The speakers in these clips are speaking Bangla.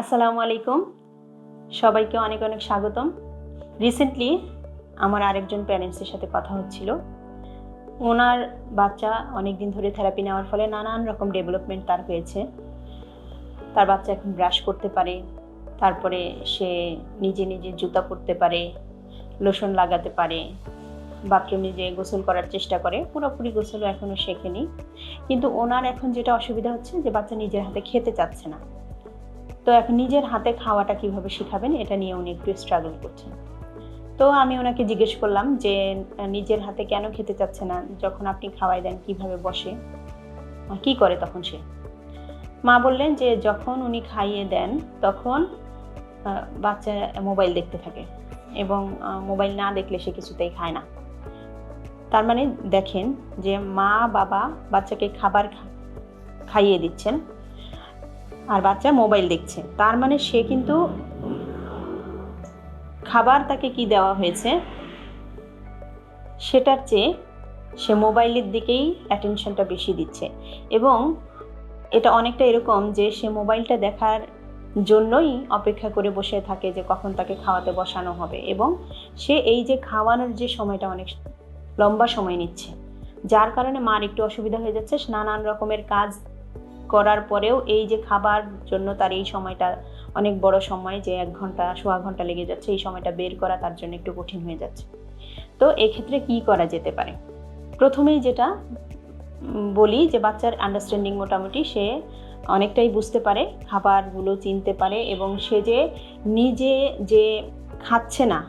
আসসালামু আলাইকুম। সবাইকে অনেক অনেক স্বাগতম। রিসেন্টলি আমার আরেকজন প্যারেন্টসের সাথে কথা হচ্ছিল। ওনার বাচ্চা অনেক দিন ধরে থেরাপি নেওয়ার ফলে নানান রকম ডেভেলপমেন্ট তার হয়েছে। তার বাচ্চা এখন ব্রাশ করতে পারে, তারপরে সে নিজে নিজে জুতা পরতে পারে লোশন লাগাতে পারে বাথরুমে যে গোসল করার চেষ্টা করে, পুরোপুরি গোসলও এখনও শেখেনি। কিন্তু ওনার এখন যেটা অসুবিধা হচ্ছে যে বাচ্চা নিজের হাতে খেতে চাচ্ছে না। তো এখন নিজের হাতে খাওয়াটা কীভাবে শেখাবেন, এটা নিয়ে উনি একটু স্ট্রাগল করছেন। তো আমি ওনাকে জিজ্ঞেস করলাম যে, নিজের হাতে কেন খেতে চাচ্ছে না? যখন আপনি খাওয়াই দেন, কীভাবে বসে? কি করে তখন সে? মা বললেন যে, যখন উনি খাইয়ে দেন, তখন বাচ্চা মোবাইল দেখতে থাকে এবং মোবাইল না দেখলে সে কিছুতেই খায় না। তার মানে দেখেন যে, মা, বাবা বাচ্চাকে খাবার খাইয়ে দিচ্ছেন। আর বাচ্চা মোবাইল দেখছে। তার মানে সে কিন্তু খাবার তাকে কি দেওয়া হয়েছে? সেটার চেয়ে সে মোবাইলের দিকেই অ্যাটেনশনটা বেশি দিচ্ছে। এবং এটা অনেকটা এরকম যে সে মোবাইলটা দেখার জন্যই অপেক্ষা করে বসে থাকে যে কখন তাকে খাওয়াতে বসানো হবে। এবং সে এই যে খাওয়ানোর যে সময়টা অনেক লম্বা সময় নিচ্ছে, যার কারণে মার একটু অসুবিধা হয়ে যাচ্ছে। নানান রকমের কাজ করার পরেও এই যে খাবার জন্য তার এই সময়টা অনেক বড় সময় যে এক ঘণ্টা, সোয়া ঘণ্টা লেগে যাচ্ছে, এই সময়টা বের করা তার জন্য একটু কঠিন হয়ে যাচ্ছে। তো এক্ষেত্রে কি করা যেতে পারে? প্রথমেই যেটা বলি যে বাচ্চার আন্ডারস্ট্যান্ডিং মোটামুটি সে অনেকটাই বুঝতে পারে, খাবারগুলো চিনতে পারে এবং সে যে নিজে যে খাচ্ছে না,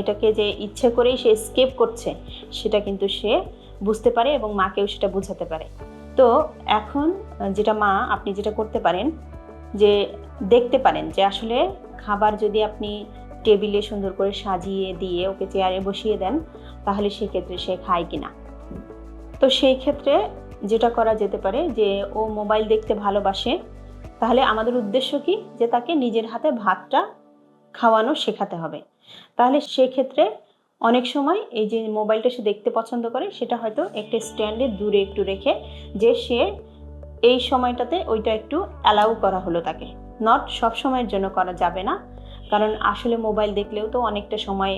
এটাকে যে ইচ্ছে করেই সে স্কেপ করছে, সেটা কিন্তু সে বুঝতে পারে এবং মাকেও সেটা বোঝাতে পারে। তো এখন যেটা মা, আপনি যেটা করতে পারেন যে দেখতে পারেন যে আসলে খাবার যদি আপনি টেবিলে সুন্দর করে সাজিয়ে দিয়ে ওকে চেয়ারে বসিয়ে দেন, তাহলে সেক্ষেত্রে সে খায় কিনা। তো সেই ক্ষেত্রে যেটা করা যেতে পারে যে ও মোবাইল দেখতে ভালোবাসে, তাহলে আমাদের উদ্দেশ্য কি? যে তাকে নিজের হাতে ভাতটা খাওয়ানো শেখাতে হবে। তাহলে সেক্ষেত্রে অনেক সময় এই যে মোবাইলটা সে দেখতে পছন্দ করে, সেটা হয়তো একটা স্ট্যান্ডে দূরে একটু রেখে যে সে এই সময়টাতে ওইটা একটু অ্যালাউ করা হলো তাকে নট সব সময়ের জন্য করা যাবে না, কারণ আসলে মোবাইল দেখলেও তো অনেকটা সময়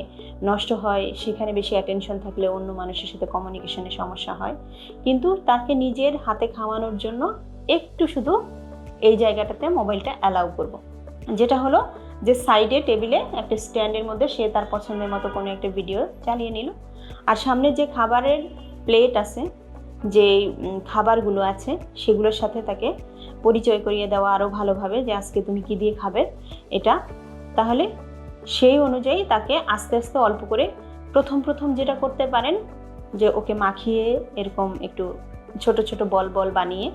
নষ্ট হয়, সেখানে বেশি অ্যাটেনশন থাকলে অন্য মানুষের সাথে কমিউনিকেশনে সমস্যা হয় কিন্তু তাকে নিজের হাতে খাওয়ানোর জন্য একটু শুধু এই জায়গাটাতে মোবাইলটা অ্যালাউ করব। যেটা হলো যে সাইডে টেবিলে একটা স্ট্যান্ডের মধ্যে সে তার পছন্দের মতো কোনো একটা ভিডিও চালিয়ে নিল। আর সামনে যে খাবারের প্লেট আছে, যে খাবারগুলো আছে, সেগুলোর সাথে তাকে পরিচয় করিয়ে দেওয়া আরও ভালোভাবে যে আজকে তুমি কি দিয়ে খাবে এটা। তাহলে সেই অনুযায়ী তাকে আস্তে আস্তে অল্প করে প্রথম প্রথম যেটা করতে পারেন, যে ওকে মাখিয়ে এরকম একটু ছোট ছোট বল বল বানিয়ে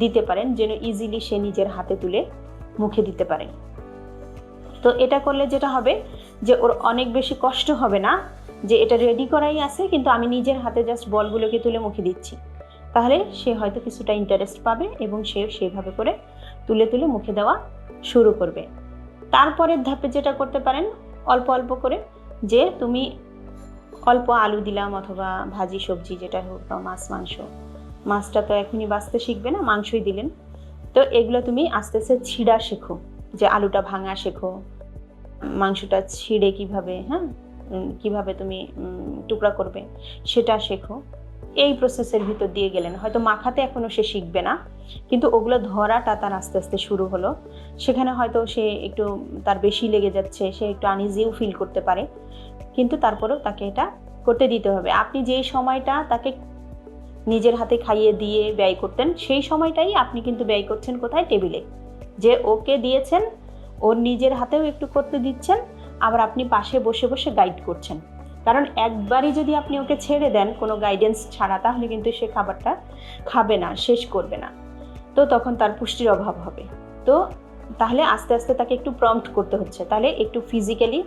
দিতে পারেন, যেন ইজিলি সে নিজের হাতে তুলে মুখে দিতে পারে। তো এটা করলে যেটা হবে যে ওর অনেক বেশি কষ্ট হবে না, যে এটা রেডি করাই আছে, কিন্তু আমি নিজের হাতে জাস্ট বলগুলোকে তুলে মুখে দিচ্ছি। তাহলে সে হয়তো কিছুটা ইন্টারেস্ট পাবে এবং সে সেইভাবে করে তুলে তুলে মুখে দেওয়া শুরু করবে। তারপরের ধাপে যেটা করতে পারেন, অল্প অল্প করে যে তুমি অল্প আলু দিলাম অথবা ভাজি সবজি যেটা হোক বা মাছ, মাংস। মাছটা তো এখনই বাঁচতে শিখবে না, মাংসই দিলেন। তো এগুলো তুমি আস্তে আস্তে ছিঁড়া শেখো। যে আলুটা ভাঙা শেখো, মাংসটা ছিঁড়ে কীভাবে হ্যাঁ? কীভাবে তুমি টুকরা করবে সেটা শেখো। এই প্রসেসের ভিতর দিয়ে গেলেন। হয়তো মাখাতে এখনও সে শিখবে না, কিন্তু ওগুলো ধরাটা তার আস্তে আস্তে শুরু হলো। সেখানে হয়তো সে একটু তার বেশি লেগে যাচ্ছে, সে একটু আনইজিও ফিল করতে পারে, কিন্তু তারপরেও তাকে এটা করতে দিতে হবে। আপনি যেই সময়টা তাকে নিজের হাতে খাইয়ে দিয়ে ব্যয় করতেন, সেই সময়টাই আপনি কিন্তু ব্যয় করছেন কোথায়? টেবিলে। যে ওকে দিয়েছেন ওর নিজের হাতেও একটু করতে দিচ্ছেন, আবার আপনি পাশে বসে বসে গাইড করছেন। কারণ একবারই যদি আপনি ওকে ছেড়ে দেন কোনো গাইডেন্স ছাড়া, তাহলে কিন্তু সে খাবারটা খাবে না, শেষ করবে না। তো তখন তার পুষ্টির অভাব হবে। তো তাহলে আস্তে আস্তে তাকে একটু প্রম্পট করতে হচ্ছে। তাহলে একটু ফিজিক্যালি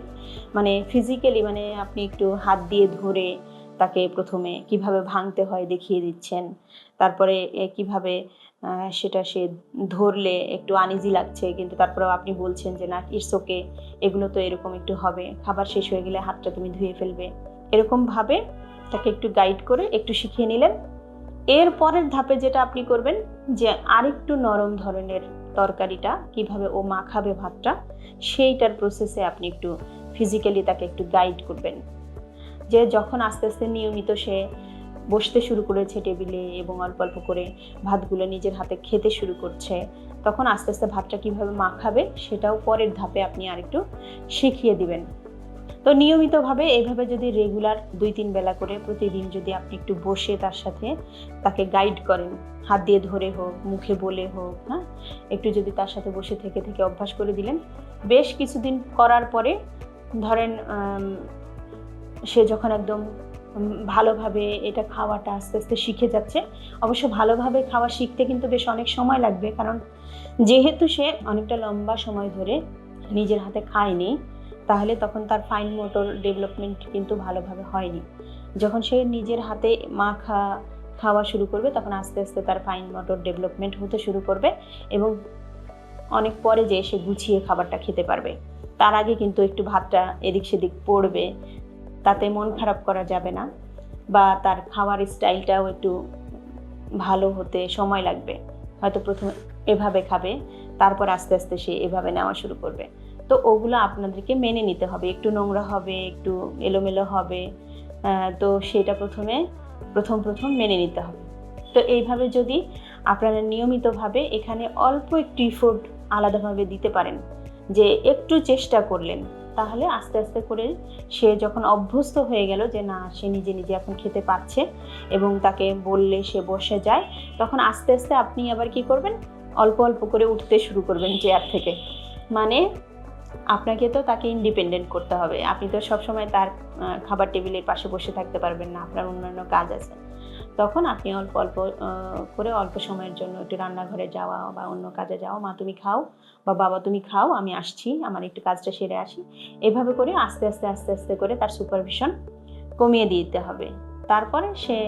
মানে ফিজিক্যালি মানে আপনি একটু হাত দিয়ে ধরে তাকে প্রথমে কীভাবে ভাঙতে হয় দেখিয়ে দিচ্ছেন, তারপরে কীভাবে সেটা সে ধরলে একটু আনইজি লাগছে, কিন্তু তারপরেও আপনি বলছেন যে, না ইটস ওকে এগুলো তো এরকম একটু হবে, খাবার শেষ হয়ে গেলে হাতটা তুমি ধুয়ে ফেলবে। এরকমভাবে তাকে একটু গাইড করে একটু শিখিয়ে নিলেন। এর পরের ধাপে যেটা আপনি করবেন, যে আরেকটু নরম ধরনের তরকারিটা, কীভাবে ও মাখাবে ভাতটা, সেইটার প্রসেসে আপনি একটু ফিজিক্যালি তাকে একটু গাইড করবেন। যে যখন আস্তে আস্তে নিয়মিত সে বসতে শুরু করেছে টেবিলে এবং অল্প অল্প করে ভাতগুলো নিজের হাতে খেতে শুরু করছে, তখন আস্তে আস্তে ভাতটা কীভাবে মাখাবে সেটাও পরের ধাপে আপনি আরেকটু শিখিয়ে দিবেন। তো নিয়মিতভাবে এইভাবে যদি রেগুলার দুই তিন বেলা করে প্রতিদিন যদি আপনি একটু বসে তার সাথে তাকে গাইড করেন, হাত দিয়ে ধরে হোক, মুখে বলে হোক হ্যাঁ? একটু যদি তার সাথে বসে থেকে থেকে অভ্যাস করে দিলেন, বেশ কিছুদিন করার পরে ধরেন সে যখন একদম ভালোভাবে এটা খাওয়াটা আস্তে আস্তে শিখে যাচ্ছে। অবশ্য ভালোভাবে খাওয়া শিখতে কিন্তু বেশ অনেক সময় লাগবে, কারণ যেহেতু সে অনেকটা লম্বা সময় ধরে নিজের হাতে খায়নি, তাহলে তখন তার ফাইন মোটর ডেভেলপমেন্ট কিন্তু ভালোভাবে হয়নি। যখন সে নিজের হাতে মাখা খাওয়া শুরু করবে, তখন আস্তে আস্তে তার ফাইন মোটর ডেভেলপমেন্ট হতে শুরু করবে এবং অনেক পরে যে সে গুছিয়ে খাবারটা খেতে পারবে। তার আগে কিন্তু একটু ভাতটা এদিক সেদিক পড়বে তাতে মন খারাপ করা যাবে না বা তার খাওয়ার স্টাইলটাও একটু ভালো হতে সময় লাগবে। হয়তো প্রথমে এভাবে খাবে, তারপর আস্তে আস্তে সে এভাবে নেওয়া শুরু করবে। তো ওগুলো আপনাদেরকে মেনে নিতে হবে। একটু নোংরা হবে, একটু এলোমেলো হবে তো সেটা প্রথমে, প্রথম প্রথম মেনে নিতে হবে। তো এইভাবে যদি আপনারা নিয়মিতভাবে এখানে অল্প একটু ইফোর্ট আলাদাভাবে দিতে পারেন, যে একটু চেষ্টা করলেন তাহলে আস্তে আস্তে করে সে যখন অভ্যস্ত হয়ে গেল যে না, সে নিজে নিজে এখন খেতে পারছে এবং তাকে বললে সে বসে যায়, তখন আস্তে আস্তে আপনি আবার কি করবেন? অল্প অল্প করে উঠতে শুরু করবেন চেয়ার থেকে। মানে আপনাকে তো তাকে ইন্ডিপেন্ডেন্ট করতে হবে। আপনি তো সবসময় তার খাবার টেবিলের পাশে বসে থাকতে পারবেন না। আপনার অন্যান্য কাজ আছে। তখন আপনি অল্প অল্প করে অল্প সময়ের জন্য একটু রান্নাঘরে যাওয়া বা অন্য কাজে যাওয়া, মা, তুমি খাও বা বাবা, তুমি খাও, আমি আসছি, আমার একটু কাজটা সেরে আসি। এভাবে করে আস্তে আস্তে আস্তে আস্তে করে তার সুপারভিশন কমিয়ে দিতে হবে। তারপরে সে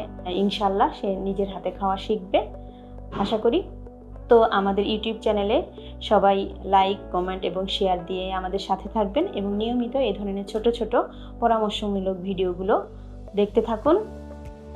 ইনশাল্লাহ সে নিজের হাতে খাওয়া শিখবে, আশা করি। তো আমাদের ইউটিউব চ্যানেলে সবাই লাইক, কমেন্ট এবং শেয়ার দিয়ে আমাদের সাথে থাকবেন এবং নিয়মিত এই ধরনের ছোট ছোট পরামর্শমূলক ভিডিওগুলো দেখতে থাকুন।